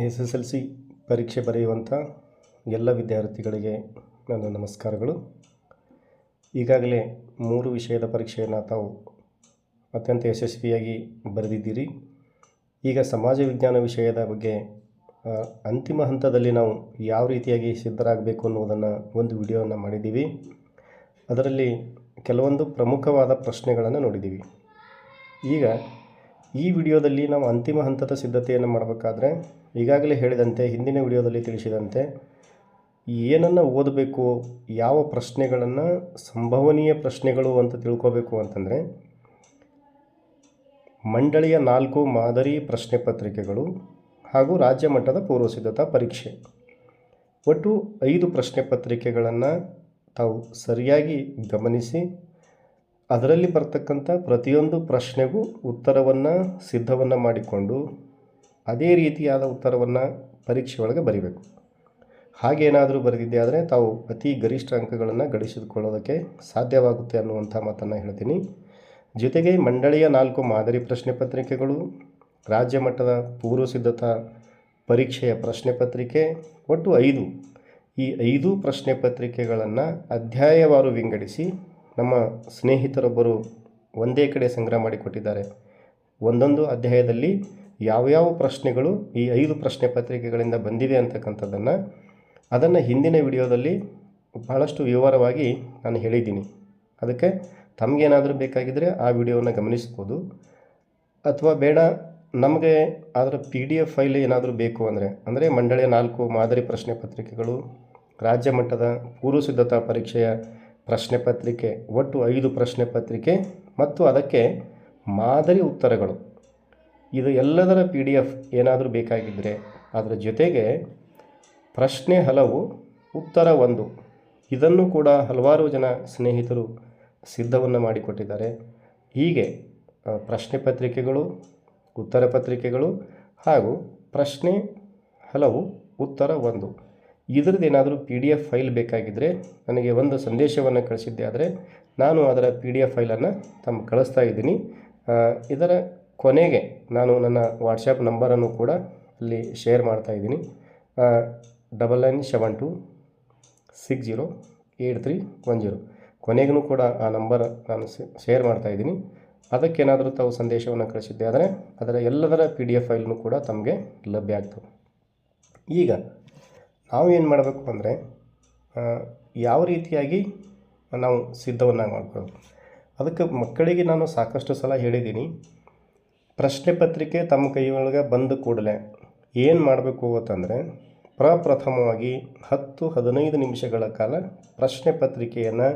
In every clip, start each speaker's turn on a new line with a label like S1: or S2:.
S1: S S L C ಪರೀಕ್ಷೆ ಬರೆಯುವಂಥ ಎಲ್ಲ ವಿದ್ಯಾರ್ಥಿಗಳಿಗೆ ನನ್ನ ನಮಸ್ಕಾರಗಳು. ಈಗಾಗಲೇ ಮೂರು ವಿಷಯದ ಪರೀಕ್ಷೆಯನ್ನು ತಾವು ಅತ್ಯಂತ ಯಶಸ್ವಿಯಾಗಿ ಬರೆದಿದ್ದೀರಿ. ಈಗ ಸಮಾಜ ವಿಜ್ಞಾನ ವಿಷಯದ ಬಗ್ಗೆ ಅಂತಿಮ ಹಂತದಲ್ಲಿ ನಾವು ಯಾವ ರೀತಿಯಾಗಿ ಸಿದ್ಧರಾಗಬೇಕು ಅನ್ನೋದನ್ನು ಒಂದು ವಿಡಿಯೋವನ್ನು ಮಾಡಿದ್ದೀವಿ. ಅದರಲ್ಲಿ ಕೆಲವೊಂದು ಪ್ರಮುಖವಾದ ಪ್ರಶ್ನೆಗಳನ್ನು ನೋಡಿದ್ದೀವಿ. ಈಗ ಈ ವಿಡಿಯೋದಲ್ಲಿ ನಾವು ಅಂತಿಮ ಹಂತದ ಸಿದ್ಧತೆಯನ್ನು ಮಾಡಬೇಕಾದ್ರೆ ಈಗಾಗಲೇ ಹೇಳಿದಂತೆ, ಹಿಂದಿನ ವಿಡಿಯೋದಲ್ಲಿ ತಿಳಿಸಿದಂತೆ ಏನನ್ನು ಓದಬೇಕು, ಯಾವ ಪ್ರಶ್ನೆಗಳನ್ನು ಸಂಭವನೀಯ ಪ್ರಶ್ನೆಗಳು ಅಂತ ತಿಳ್ಕೋಬೇಕು ಅಂತಂದರೆ, ಮಂಡಳಿಯ ನಾಲ್ಕು ಮಾದರಿ ಪ್ರಶ್ನೆ ಪತ್ರಿಕೆಗಳು ಹಾಗೂ ರಾಜ್ಯ ಮಟ್ಟದ ಪೂರ್ವಸಿದ್ಧತಾ ಪರೀಕ್ಷೆ. ಒಟ್ಟು ಐದು ಪ್ರಶ್ನೆ ಪತ್ರಿಕೆಗಳನ್ನು ತಾವು ಸರಿಯಾಗಿ ಗಮನಿಸಿ ಅದರಲ್ಲಿ ಬರ್ತಕ್ಕಂಥ ಪ್ರತಿಯೊಂದು ಪ್ರಶ್ನೆಗೂ ಉತ್ತರವನ್ನು ಸಿದ್ಧವನ್ನು ಮಾಡಿಕೊಂಡು ಅದೇ ರೀತಿಯಾದ ಉತ್ತರವನ್ನು ಪರೀಕ್ಷೆ ಒಳಗೆ ಬರೀಬೇಕು. ಹಾಗೇನಾದರೂ ಬರೆದಿದ್ದೆ ಆದರೆ ತಾವು ಅತಿ ಗರಿಷ್ಠ ಅಂಕಗಳನ್ನು ಗಳಿಸಿಕೊಳ್ಳೋದಕ್ಕೆ ಸಾಧ್ಯವಾಗುತ್ತೆ ಅನ್ನುವಂಥ ಮಾತನ್ನು ಹೇಳ್ತೀನಿ. ಜೊತೆಗೆ ಮಂಡಳಿಯ ನಾಲ್ಕು ಮಾದರಿ ಪ್ರಶ್ನೆ ಪತ್ರಿಕೆಗಳು, ರಾಜ್ಯ ಮಟ್ಟದ ಪೂರ್ವ ಸಿದ್ಧತಾ ಪರೀಕ್ಷೆಯ ಪ್ರಶ್ನೆ ಪತ್ರಿಕೆ, ಒಟ್ಟು ಐದು. ಈ ಐದು ಪ್ರಶ್ನೆ ಪತ್ರಿಕೆಗಳನ್ನು ಅಧ್ಯಾಯವಾರು ವಿಂಗಡಿಸಿ ನಮ್ಮ ಸ್ನೇಹಿತರೊಬ್ಬರು ಒಂದೇ ಕಡೆ ಸಂಗ್ರಹ ಮಾಡಿಕೊಟ್ಟಿದ್ದಾರೆ. ಒಂದೊಂದು ಅಧ್ಯಾಯದಲ್ಲಿ ಯಾವ್ಯಾವ ಪ್ರಶ್ನೆಗಳು ಈ ಐದು ಪ್ರಶ್ನೆ ಪತ್ರಿಕೆಗಳಿಂದ ಬಂದಿದೆ ಅಂತಕ್ಕಂಥದ್ದನ್ನು ಅದನ್ನು ಹಿಂದಿನ ವಿಡಿಯೋದಲ್ಲಿ ಬಹಳಷ್ಟು ವಿವರವಾಗಿ ನಾನು ಹೇಳಿದ್ದೀನಿ. ಅದಕ್ಕೆ ತಮಗೇನಾದರೂ ಬೇಕಾಗಿದ್ದರೆ ಆ ವಿಡಿಯೋವನ್ನು ಗಮನಿಸ್ಬೋದು. ಅಥವಾ ಬೇಡ, ನಮಗೆ ಅದರ ಪಿ ಡಿ ಎಫ್ ಫೈಲ್ ಏನಾದರೂ ಬೇಕು ಅಂದರೆ ಅಂದರೆ ಮಂಡಳಿಯ ನಾಲ್ಕು ಮಾದರಿ ಪ್ರಶ್ನೆ ಪತ್ರಿಕೆಗಳು, ರಾಜ್ಯ ಮಟ್ಟದ ಪೂರ್ವ ಸಿದ್ಧತಾ ಪರೀಕ್ಷೆಯ ಪ್ರಶ್ನೆ ಪತ್ರಿಕೆ, ಒಟ್ಟು ಐದು ಪ್ರಶ್ನೆ ಪತ್ರಿಕೆ ಮತ್ತು ಅದಕ್ಕೆ ಮಾದರಿ ಉತ್ತರಗಳು. ಇದು ಎಲ್ಲದರ ಪಿ ಡಿ ಎಫ್ ಏನಾದರೂ ಬೇಕಾಗಿದ್ದರೆ ಅದರ ಜೊತೆಗೆ ಪ್ರಶ್ನೆ ಹಲವು, ಉತ್ತರ ಒಂದು. ಇದನ್ನು ಕೂಡ ಹಲವಾರು ಜನ ಸ್ನೇಹಿತರು ಸಿದ್ಧವನ್ನು ಮಾಡಿಕೊಟ್ಟಿದ್ದಾರೆ. ಹೀಗೆ ಪ್ರಶ್ನೆ ಪತ್ರಿಕೆಗಳು, ಉತ್ತರ ಪತ್ರಿಕೆಗಳು ಹಾಗೂ ಪ್ರಶ್ನೆ ಹಲವು, ಉತ್ತರ ಒಂದು. ಇದರದ್ದು ಏನಾದರೂ ಪಿ ಡಿ ಎಫ್ ಫೈಲ್ ಬೇಕಾಗಿದ್ದರೆ ನನಗೆ ಒಂದು ಸಂದೇಶವನ್ನು ಕಳಿಸಿದ್ದೆ ಆದರೆ ನಾನು ಅದರ ಪಿ ಡಿ ಎಫ್ ಫೈಲನ್ನು ತಮ್ಮ ಕಳಿಸ್ತಾ ಇದ್ದೀನಿ. ಇದರ ಕೊನೆಗೆ ನಾನು ನನ್ನ ವಾಟ್ಸಪ್ ನಂಬರನ್ನು ಕೂಡ ಅಲ್ಲಿ ಶೇರ್ ಮಾಡ್ತಾ ಇದ್ದೀನಿ. Double nine seven two six zero eight three one zero ಕೊನೆಗೂ ಕೂಡ ಆ ನಂಬರ್ ನಾನು ಶೇರ್ ಮಾಡ್ತಾ ಇದ್ದೀನಿ. ಅದಕ್ಕೇನಾದರೂ ತಾವು ಸಂದೇಶವನ್ನು ಕಳಿಸಿದ್ದೆ ಆದರೆ ಅದರ ಎಲ್ಲದರ ಪಿ ಡಿ ಎಫ್ ಫೈಲ್ನು ಕೂಡ ತಮಗೆ ಲಭ್ಯ ಆಗ್ತವೆ ಈಗ ನಾವು ಏನು ಮಾಡಬೇಕು ಅಂದರೆ ಯಾವ ರೀತಿಯಾಗಿ ನಾವು ಸಿದ್ಧವನ್ನು ಮಾಡ್ಕೊಳ್ಬೇಕು. ಅದಕ್ಕೆ ಮಕ್ಕಳಿಗೆ ನಾನು ಸಾಕಷ್ಟು ಸಲ ಹೇಳಿದ್ದೀನಿ, ಪ್ರಶ್ನೆ ಪತ್ರಿಕೆ ತಮ್ಮ ಕೈಯೊಳಗೆ ಬಂದ ಕೂಡಲೇ ಏನು ಮಾಡಬೇಕು ಅಂತಂದರೆ, ಪ್ರಪ್ರಥಮವಾಗಿ ಹತ್ತು ಹದಿನೈದು ನಿಮಿಷಗಳ ಕಾಲ ಪ್ರಶ್ನೆ ಪತ್ರಿಕೆಯನ್ನು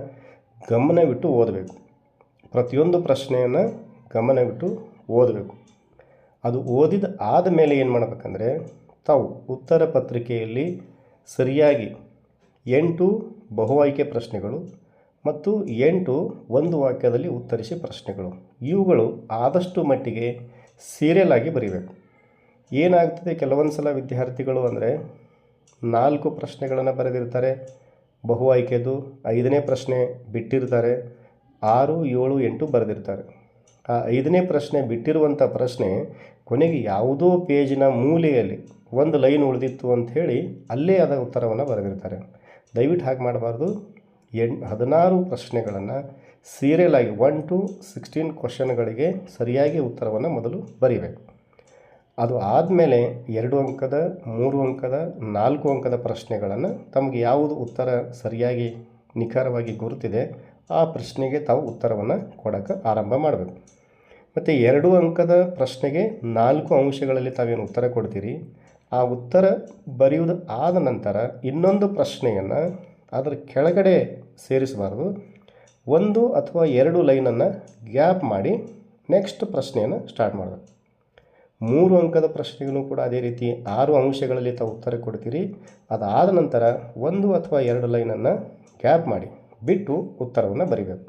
S1: ಗಮನವಿಟ್ಟು ಓದಬೇಕು. ಪ್ರತಿಯೊಂದು ಪ್ರಶ್ನೆಯನ್ನು ಗಮನವಿಟ್ಟು ಓದಬೇಕು. ಅದು ಓದಿದ ಆದಮೇಲೆ ಏನು ಮಾಡಬೇಕಂದ್ರೆ, ತಾವು ಉತ್ತರ ಪತ್ರಿಕೆಯಲ್ಲಿ ಸರಿಯಾಗಿ ಎಂಟು ಬಹು ಆಯ್ಕೆ ಪ್ರಶ್ನೆಗಳು ಮತ್ತು ಎಂಟು ಒಂದು ವಾಕ್ಯದಲ್ಲಿ ಉತ್ತರಿಸಿ ಪ್ರಶ್ನೆಗಳು. ಇವುಗಳು ಆದಷ್ಟು ಮಟ್ಟಿಗೆ ಸೀರಿಯಲ್ ಆಗಿ ಬರೀಬೇಕು. ಏನಾಗ್ತದೆ ಕೆಲವೊಂದು ಸಲ ವಿದ್ಯಾರ್ಥಿಗಳು ಅಂದರೆ ನಾಲ್ಕು ಪ್ರಶ್ನೆಗಳನ್ನು ಬರೆದಿರ್ತಾರೆ ಬಹು ಆಯ್ಕೆದು ಐದನೇ ಪ್ರಶ್ನೆ ಬಿಟ್ಟಿರ್ತಾರೆ, ಆರು, ಏಳು, ಎಂಟು ಬರೆದಿರ್ತಾರೆ. ಆ ಐದನೇ ಪ್ರಶ್ನೆ ಬಿಟ್ಟಿರುವಂಥ ಪ್ರಶ್ನೆ ಕೊನೆಗೆ ಯಾವುದೋ ಪೇಜಿನ ಮೂಲೆಯಲ್ಲಿ ಒಂದು ಲೈನ್ ಉಳಿದಿತ್ತು ಅಂಥೇಳಿ ಅಲ್ಲೇ ಅದರ ಉತ್ತರವನ್ನು ಬರೆದಿರ್ತಾರೆ. ದಯವಿಟ್ಟು ಹಾಗೆ ಮಾಡಬಾರ್ದು. ಎಣ್ ಹದಿನಾರು ಪ್ರಶ್ನೆಗಳನ್ನು ಸೀರಿಯಲ್ ಆಗಿ ಒನ್ ಟು ಸಿಕ್ಸ್ಟೀನ್ ಕ್ವಶನ್ಗಳಿಗೆ ಸರಿಯಾಗಿ ಉತ್ತರವನ್ನು ಮೊದಲು ಬರೀಬೇಕು. ಅದು ಆದಮೇಲೆ ಎರಡು ಅಂಕದ, ಮೂರು ಅಂಕದ, ನಾಲ್ಕು ಅಂಕದ ಪ್ರಶ್ನೆಗಳನ್ನು ತಮಗೆ ಯಾವುದು ಉತ್ತರ ಸರಿಯಾಗಿ ನಿಖರವಾಗಿ ಗುರುತಿದೆ ಆ ಪ್ರಶ್ನೆಗೆ ತಾವು ಉತ್ತರವನ್ನು ಕೊಡೋಕ್ಕೆ ಆರಂಭ ಮಾಡಬೇಕು. ಮತ್ತು ಎರಡು ಅಂಕದ ಪ್ರಶ್ನೆಗೆ ನಾಲ್ಕು ಅಂಶಗಳಲ್ಲಿ ತಾವೇನು ಉತ್ತರ ಕೊಡ್ತೀರಿ? ಆ ಉತ್ತರ ಬರೆಯುವುದು ಆದ ನಂತರ ಇನ್ನೊಂದು ಪ್ರಶ್ನೆಯನ್ನು ಅದರ ಕೆಳಗಡೆ ಸೇರಿಸಬಾರ್ದು. ಒಂದು ಅಥವಾ ಎರಡು ಲೈನನ್ನು ಗ್ಯಾಪ್ ಮಾಡಿ ನೆಕ್ಸ್ಟ್ ಪ್ರಶ್ನೆಯನ್ನು ಸ್ಟಾರ್ಟ್ ಮಾಡಬೇಕು ಮೂರು ಅಂಕದ ಪ್ರಶ್ನೆಗೂ ಕೂಡ ಅದೇ ರೀತಿ ಆರು ಅಂಶಗಳಲ್ಲಿ ತಾವು ಉತ್ತರ ಕೊಡ್ತೀರಿ. ಅದಾದ ನಂತರ ಒಂದು ಅಥವಾ ಎರಡು ಲೈನನ್ನು ಗ್ಯಾಪ್ ಮಾಡಿ ಬಿಟ್ಟು ಉತ್ತರವನ್ನು ಬರಿಬೇಕು.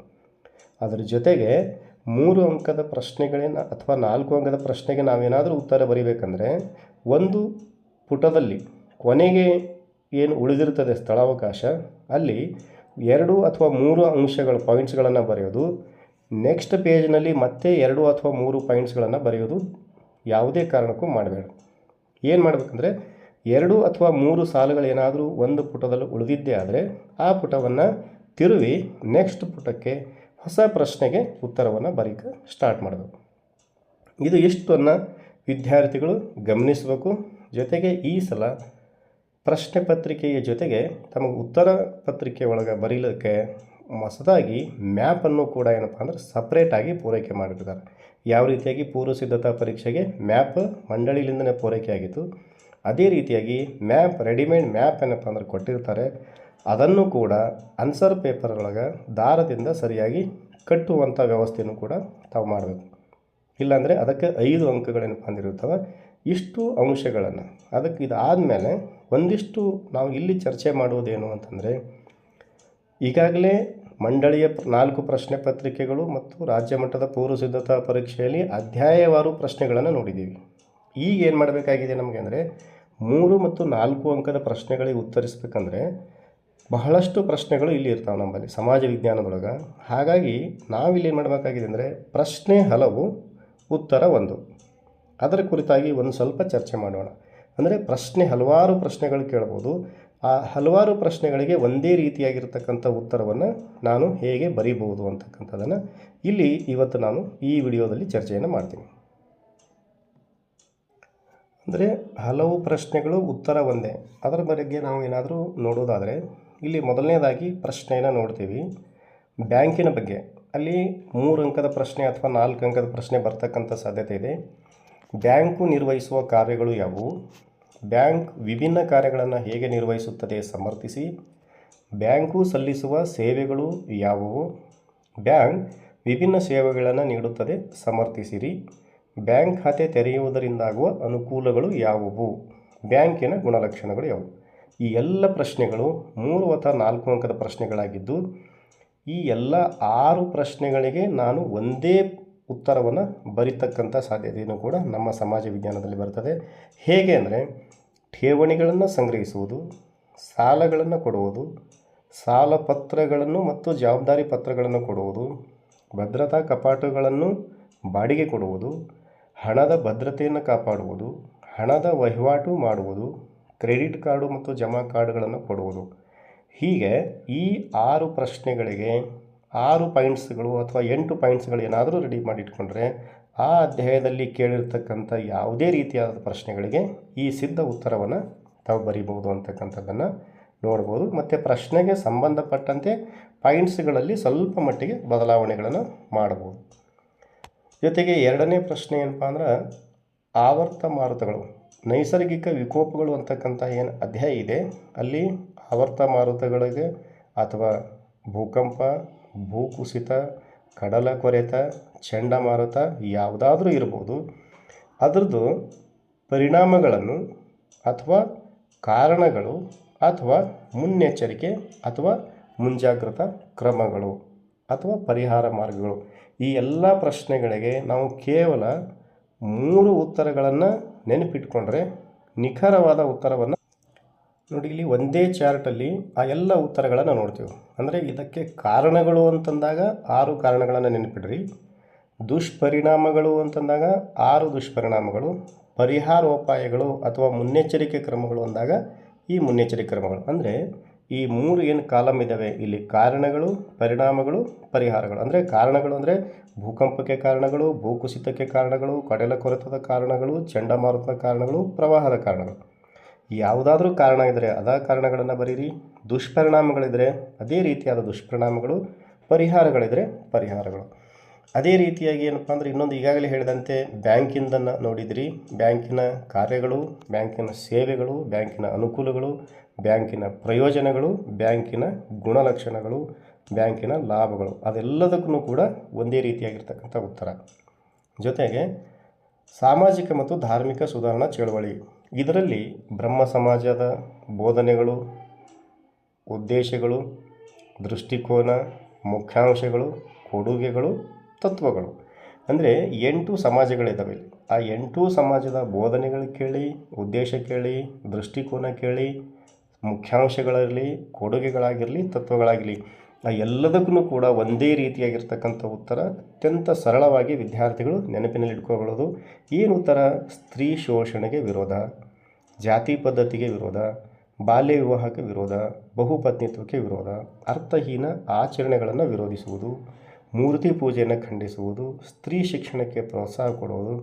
S1: ಅದರ ಜೊತೆಗೆ ಮೂರು ಅಂಕದ ಪ್ರಶ್ನೆಗಳೇನು ಅಥವಾ ನಾಲ್ಕು ಅಂಕದ ಪ್ರಶ್ನೆಗೆ ನಾವೇನಾದರೂ ಉತ್ತರ ಬರಿಬೇಕಂದ್ರೆ, ಒಂದು ಪುಟದಲ್ಲಿ ಕೊನೆಗೆ ಏನು ಉಳಿದಿರ್ತದೆ ಸ್ಥಳಾವಕಾಶ, ಅಲ್ಲಿ ಎರಡು ಅಥವಾ ಮೂರು ಅಂಶಗಳ ಪಾಯಿಂಟ್ಸ್ಗಳನ್ನು ಬರೆಯೋದು ನೆಕ್ಸ್ಟ್ ಪೇಜ್ನಲ್ಲಿ ಮತ್ತೆ ಎರಡು ಅಥವಾ ಮೂರು ಪಾಯಿಂಟ್ಸ್ಗಳನ್ನು ಬರೆಯೋದು ಯಾವುದೇ ಕಾರಣಕ್ಕೂ ಮಾಡಬೇಡ. ಏನು ಮಾಡಬೇಕಂದ್ರೆ, ಎರಡು ಅಥವಾ ಮೂರು ಸಾಲುಗಳೇನಾದರೂ ಒಂದು ಪುಟದಲ್ಲಿ ಉಳಿದಿದ್ದೇ ಆದರೆ, ಆ ಪುಟವನ್ನು ತಿರುವಿ ನೆಕ್ಸ್ಟ್ ಪುಟಕ್ಕೆ ಹೊಸ ಪ್ರಶ್ನೆಗೆ ಉತ್ತರವನ್ನು ಬರೀಕ ಸ್ಟಾರ್ಟ್ ಮಾಡಬೇಕು. ಇದು ಇಷ್ಟನ್ನು ವಿದ್ಯಾರ್ಥಿಗಳು ಗಮನಿಸಬೇಕು? ಜೊತೆಗೆ ಈ ಸಲ ಪ್ರಶ್ನೆ ಪತ್ರಿಕೆಯ ಜೊತೆಗೆ ತಮಗೆ ಉತ್ತರ ಪತ್ರಿಕೆ ಒಳಗೆ ಬರೀಲಿಕ್ಕೆ ಹೊಸದಾಗಿ ಮ್ಯಾಪನ್ನು ಕೂಡ ಏನಪ್ಪ ಅಂದ್ರೆ ಸಪ್ರೇಟಾಗಿ ಪೂರೈಕೆ ಮಾಡಿರ್ತಾರೆ. ಯಾವ ರೀತಿಯಾಗಿ ಪೂರ್ವ ಸಿದ್ಧತಾ ಪರೀಕ್ಷೆಗೆ ಮ್ಯಾಪ್ ಮಂಡಳಿಯಿಂದನೇ ಪೂರೈಕೆ ಆಗಿತ್ತು, ಅದೇ ರೀತಿಯಾಗಿ ಮ್ಯಾಪ್, ರೆಡಿಮೇಡ್ ಮ್ಯಾಪ್ ಏನಪ್ಪ ಅಂದ್ರೆ ಕೊಟ್ಟಿರ್ತಾರೆ. ಅದನ್ನು ಕೂಡ ಆನ್ಸರ್ ಪೇಪರ್ ಒಳಗೆ ದಾರದಿಂದ ಸರಿಯಾಗಿ ಕಟ್ಟುವಂಥ ವ್ಯವಸ್ಥೆಯನ್ನು ಕೂಡ ತಾವು ಮಾಡಬೇಕು. ಇಲ್ಲಾಂದರೆ ಅದಕ್ಕೆ ಐದು ಅಂಕಗಳೇನಪ್ಪ ಬಂದಿರುತ್ತವೆ ಇಷ್ಟು ಅಂಶಗಳನ್ನು. ಅದಕ್ಕೆ ಇದಾದಮೇಲೆ ಒಂದಿಷ್ಟು ನಾವು ಇಲ್ಲಿ ಚರ್ಚೆ ಮಾಡುವುದೇನು ಅಂತಂದರೆ, ಈಗಾಗಲೇ ಮಂಡಳಿಯ ನಾಲ್ಕು ಪ್ರಶ್ನೆ ಪತ್ರಿಕೆಗಳು ಮತ್ತು ರಾಜ್ಯ ಮಟ್ಟದ ಪೂರ್ವ ಸಿದ್ಧತಾ ಪರೀಕ್ಷೆಯಲ್ಲಿ ಅಧ್ಯಾಯವಾರು ಪ್ರಶ್ನೆಗಳನ್ನು ನೋಡಿದ್ದೀವಿ. ಈಗ ಏನು ಮಾಡಬೇಕಾಗಿದೆ ನಮಗೆ ಅಂದರೆ, ಮೂರು ಮತ್ತು ನಾಲ್ಕು ಅಂಕದ ಪ್ರಶ್ನೆಗಳಿಗೆ ಉತ್ತರಿಸ್ಬೇಕಂದ್ರೆ ಬಹಳಷ್ಟು ಪ್ರಶ್ನೆಗಳು ಇಲ್ಲಿ ಇರ್ತಾವೆ ನಮ್ಮಲ್ಲಿ ಸಮಾಜ ವಿಜ್ಞಾನದೊಳಗೆ. ಹಾಗಾಗಿ ನಾವಿಲ್ಲಿ ಏನು ಮಾಡಬೇಕಾಗಿದೆ ಅಂದರೆ ಪ್ರಶ್ನೆ ಹಲವು, ಉತ್ತರ ಒಂದು. ಅದರ ಕುರಿತಾಗಿ ಒಂದು ಸ್ವಲ್ಪ ಚರ್ಚೆ ಮಾಡೋಣ. ಅಂದರೆ ಪ್ರಶ್ನೆ ಹಲವಾರು ಪ್ರಶ್ನೆಗಳು ಕೇಳ್ಬೋದು. ಆ ಹಲವಾರು ಪ್ರಶ್ನೆಗಳಿಗೆ ಒಂದೇ ರೀತಿಯಾಗಿರ್ತಕ್ಕಂಥ ಉತ್ತರವನ್ನು ನಾನು ಹೇಗೆ ಬರೀಬಹುದು ಅಂತಕ್ಕಂಥದ್ದನ್ನು ಇಲ್ಲಿ ಇವತ್ತು ನಾನು ಈ ವಿಡಿಯೋದಲ್ಲಿ ಚರ್ಚೆಯನ್ನು ಮಾಡ್ತೀನಿ. ಅಂದರೆ ಹಲವು ಪ್ರಶ್ನೆಗಳು ಉತ್ತರ ಒಂದೇ. ಅದರ ಬಗ್ಗೆ ನಾವು ಏನಾದರೂ ನೋಡೋದಾದರೆ ಇಲ್ಲಿ ಮೊದಲನೇದಾಗಿ ಪ್ರಶ್ನೆಯನ್ನು ನೋಡ್ತೀವಿ. ಬ್ಯಾಂಕಿನ ಬಗ್ಗೆ. ಅಲ್ಲಿ ಮೂರು ಅಂಕದ ಪ್ರಶ್ನೆ ಅಥವಾ ನಾಲ್ಕು ಅಂಕದ ಪ್ರಶ್ನೆ ಬರ್ತಕ್ಕಂಥ ಸಾಧ್ಯತೆ ಇದೆ. ಬ್ಯಾಂಕು ನಿರ್ವಹಿಸುವ ಕಾರ್ಯಗಳು ಯಾವುವು? ಬ್ಯಾಂಕ್ ವಿಭಿನ್ನ ಕಾರ್ಯಗಳನ್ನು ಹೇಗೆ ನಿರ್ವಹಿಸುತ್ತದೆ ಸಮರ್ಥಿಸಿ. ಬ್ಯಾಂಕು ಸಲ್ಲಿಸುವ ಸೇವೆಗಳು ಯಾವುವು? ಬ್ಯಾಂಕ್ ವಿಭಿನ್ನ ಸೇವೆಗಳನ್ನು ನೀಡುತ್ತದೆ ಸಮರ್ಥಿಸಿರಿ. ಬ್ಯಾಂಕ್ ಖಾತೆ ತೆರೆಯುವುದರಿಂದಾಗುವ ಅನುಕೂಲಗಳು ಯಾವುವು? ಬ್ಯಾಂಕಿನ ಗುಣಲಕ್ಷಣಗಳು ಯಾವುವು? ಈ ಎಲ್ಲ ಪ್ರಶ್ನೆಗಳು ಮೂರು ಅಥವಾ ನಾಲ್ಕು ಅಂಕದ ಪ್ರಶ್ನೆಗಳಾಗಿದ್ದು, ಈ ಎಲ್ಲ ಆರು ಪ್ರಶ್ನೆಗಳಿಗೆ ನಾನು ಒಂದೇ ಉತ್ತರವನ್ನು ಬರಿತಕ್ಕಂಥ ಸಾಧ್ಯತೆಯನ್ನು ಕೂಡ ನಮ್ಮ ಸಮಾಜ ವಿಜ್ಞಾನದಲ್ಲಿ ಬರ್ತದೆ. ಹೇಗೆ ಅಂದರೆ, ಠೇವಣಿಗಳನ್ನು ಸಂಗ್ರಹಿಸುವುದು, ಸಾಲಗಳನ್ನು ಕೊಡುವುದು, ಸಾಲ ಪತ್ರಗಳನ್ನು ಮತ್ತು ಜವಾಬ್ದಾರಿ ಪತ್ರಗಳನ್ನು ಕೊಡುವುದು, ಭದ್ರತಾ ಕಪಾಟುಗಳನ್ನು ಬಾಡಿಗೆ ಕೊಡುವುದು, ಹಣದ ಭದ್ರತೆಯನ್ನು ಕಾಪಾಡುವುದು, ಹಣದ ವಹಿವಾಟು ಮಾಡುವುದು ಕ್ರೆಡಿಟ್ ಕಾರ್ಡು ಮತ್ತು ಜಮಾ ಕಾರ್ಡ್ಗಳನ್ನು ಕೊಡುವುದು. ಹೀಗೆ ಈ ಆರು ಪ್ರಶ್ನೆಗಳಿಗೆ ಆರು ಪಾಯಿಂಟ್ಸ್ಗಳು ಅಥವಾ ಎಂಟು ಪಾಯಿಂಟ್ಸ್ಗಳು ಏನಾದರೂ ರೆಡಿ ಮಾಡಿಟ್ಕೊಂಡ್ರೆ ಆ ಅಧ್ಯಾಯದಲ್ಲಿ ಕೇಳಿರ್ತಕ್ಕಂಥ ಯಾವುದೇ ರೀತಿಯಾದ ಪ್ರಶ್ನೆಗಳಿಗೆ ಈ ಸಿದ್ಧ ಉತ್ತರವನ್ನು ತಾವು ಬರೀಬಹುದು ಅಂತಕ್ಕಂಥದ್ದನ್ನು ನೋಡ್ಬೋದು. ಮತ್ತು ಪ್ರಶ್ನೆಗೆ ಸಂಬಂಧಪಟ್ಟಂತೆ ಪಾಯಿಂಟ್ಸ್ಗಳಲ್ಲಿ ಸ್ವಲ್ಪ ಮಟ್ಟಿಗೆ ಬದಲಾವಣೆಗಳನ್ನು ಮಾಡ್ಬೋದು. ಜೊತೆಗೆ ಎರಡನೇ ಪ್ರಶ್ನೆ ಏನಪ್ಪ ಅಂದ್ರೆ ಆವರ್ತ ಮಾರುತಗಳು. ನೈಸರ್ಗಿಕ ವಿಕೋಪಗಳು ಅಂತಕ್ಕಂಥ ಏನು ಅಧ್ಯಾಯ ಇದೆ, ಅಲ್ಲಿ ಆವರ್ತ ಮಾರುತಗಳಿಗೆ ಅಥವಾ ಭೂಕಂಪ, ಭೂಕುಸಿತ, ಕಡಲ ಕೊರೆತ ಚಂಡಮಾರುತ ಯಾವುದಾದ್ರೂ ಇರ್ಬೋದು. ಅದರದ್ದು ಪರಿಣಾಮಗಳನ್ನು ಅಥವಾ ಕಾರಣಗಳು ಅಥವಾ ಮುನ್ನೆಚ್ಚರಿಕೆ ಅಥವಾ ಮುಂಜಾಗ್ರತಾ ಕ್ರಮಗಳು ಅಥವಾ ಪರಿಹಾರ ಮಾರ್ಗಗಳು. ಈ ಎಲ್ಲ ಪ್ರಶ್ನೆಗಳಿಗೆ ನಾವು ಕೇವಲ ಮೂರು ಉತ್ತರಗಳನ್ನು ನೆನಪಿಟ್ಕೊಂಡ್ರೆ ನಿಖರವಾದ ಉತ್ತರವನ್ನು ನೋಡಿ, ಇಲ್ಲಿ ಒಂದೇ ಚಾರ್ಟಲ್ಲಿ ಆ ಎಲ್ಲ ಉತ್ತರಗಳನ್ನು ನೋಡ್ತೀವಿ. ಅಂದರೆ ಇದಕ್ಕೆ ಕಾರಣಗಳು ಅಂತಂದಾಗ ಆರು ಕಾರಣಗಳನ್ನು ನೆನಪಿಡ್ರಿ. ದುಷ್ಪರಿಣಾಮಗಳು ಅಂತಂದಾಗ ಆರು ದುಷ್ಪರಿಣಾಮಗಳು. ಪರಿಹಾರೋಪಾಯಗಳು ಅಥವಾ ಮುನ್ನೆಚ್ಚರಿಕೆ ಕ್ರಮಗಳು ಅಂದಾಗ ಈ ಮುನ್ನೆಚ್ಚರಿಕೆ ಕ್ರಮಗಳು. ಅಂದರೆ ಈ ಮೂರು ಏನು ಕಾಲಮ್ ಇದ್ದಾವೆ ಇಲ್ಲಿ ಕಾರಣಗಳು, ಪರಿಣಾಮಗಳು, ಪರಿಹಾರಗಳು. ಅಂದರೆ ಕಾರಣಗಳು ಅಂದರೆ ಭೂಕಂಪಕ್ಕೆ ಕಾರಣಗಳು, ಭೂಕುಸಿತಕ್ಕೆ ಕಾರಣಗಳು, ಕಡಲ ಕೊರೆತದ ಕಾರಣಗಳು ಚಂಡಮಾರುತದ ಕಾರಣಗಳು, ಪ್ರವಾಹದ ಕಾರಣಗಳು. ಯಾವುದಾದ್ರೂ ಕಾರಣ ಇದ್ದರೆ ಅದ ಕಾರಣಗಳನ್ನು ಬರೀರಿ. ದುಷ್ಪರಿಣಾಮಗಳಿದ್ದರೆ ಅದೇ ರೀತಿಯಾದ ದುಷ್ಪರಿಣಾಮಗಳು ಪರಿಹಾರಗಳಿದ್ದರೆ ಪರಿಹಾರಗಳು. ಅದೇ ರೀತಿಯಾಗಿ ಏನಪ್ಪ ಅಂದರೆ ಇನ್ನೊಂದು ಈಗಾಗಲೇ ಹೇಳಿದಂತೆ ಬ್ಯಾಂಕಿಂದನ್ನು ನೋಡಿದಿರಿ. ಬ್ಯಾಂಕಿನ ಕಾರ್ಯಗಳು, ಬ್ಯಾಂಕಿನ ಸೇವೆಗಳು, ಬ್ಯಾಂಕಿನ ಅನುಕೂಲಗಳು ಬ್ಯಾಂಕಿನ ಪ್ರಯೋಜನಗಳು, ಬ್ಯಾಂಕಿನ ಗುಣಲಕ್ಷಣಗಳು, ಬ್ಯಾಂಕಿನ ಲಾಭಗಳು, ಅದೆಲ್ಲದಕ್ಕೂ ಕೂಡ ಒಂದೇ ರೀತಿಯಾಗಿರ್ತಕ್ಕಂಥ ಉತ್ತರ. ಜೊತೆಗೆ ಸಾಮಾಜಿಕ ಮತ್ತು ಧಾರ್ಮಿಕ ಸುಧಾರಣಾ ಚಳವಳಿ. ಇದರಲ್ಲಿ ಬ್ರಹ್ಮ ಸಮಾಜದ ಬೋಧನೆಗಳು, ಉದ್ದೇಶಗಳು, ದೃಷ್ಟಿಕೋನ, ಮುಖ್ಯಾಂಶಗಳು, ಕೊಡುಗೆಗಳು, ತತ್ವಗಳು. ಅಂದರೆ ಎಂಟು ಸಮಾಜಗಳಿದ್ದಾವೆ ಆ ಎಂಟು ಸಮಾಜದ ಬೋಧನೆಗಳು ಕೇಳಿ, ಉದ್ದೇಶ ಕೇಳಿ, ದೃಷ್ಟಿಕೋನ ಕೇಳಿ ಮುಖ್ಯಾಂಶಗಳಿರಲಿ ಕೊಡುಗೆಗಳಾಗಿರಲಿ ತತ್ವಗಳಾಗಿರಲಿ ಆ ಎಲ್ಲದಕ್ಕೂ ಕೂಡ ಒಂದೇ ರೀತಿಯಾಗಿರ್ತಕ್ಕಂಥ ಉತ್ತರ ಅತ್ಯಂತ ಸರಳವಾಗಿ ವಿದ್ಯಾರ್ಥಿಗಳು ನೆನಪಿನಲ್ಲಿ ಇಟ್ಕೊಳ್ಬೋದು ಏನು ಉತ್ತರ? ಸ್ತ್ರೀ ಶೋಷಣೆಗೆ ವಿರೋಧ, ಜಾತಿ ಪದ್ಧತಿಗೆ ವಿರೋಧ, ಬಾಲ್ಯ ವಿವಾಹಕ್ಕೆ ವಿರೋಧ, ಬಹುಪತ್ನಿತ್ವಕ್ಕೆ ವಿರೋಧ, ಅರ್ಥಹೀನ ಆಚರಣೆಗಳನ್ನು ವಿರೋಧಿಸುವುದು, ಮೂರ್ತಿ ಪೂಜೆಯನ್ನು ಖಂಡಿಸುವುದು, ಸ್ತ್ರೀ ಶಿಕ್ಷಣಕ್ಕೆ ಪ್ರೋತ್ಸಾಹ ಕೊಡುವುದು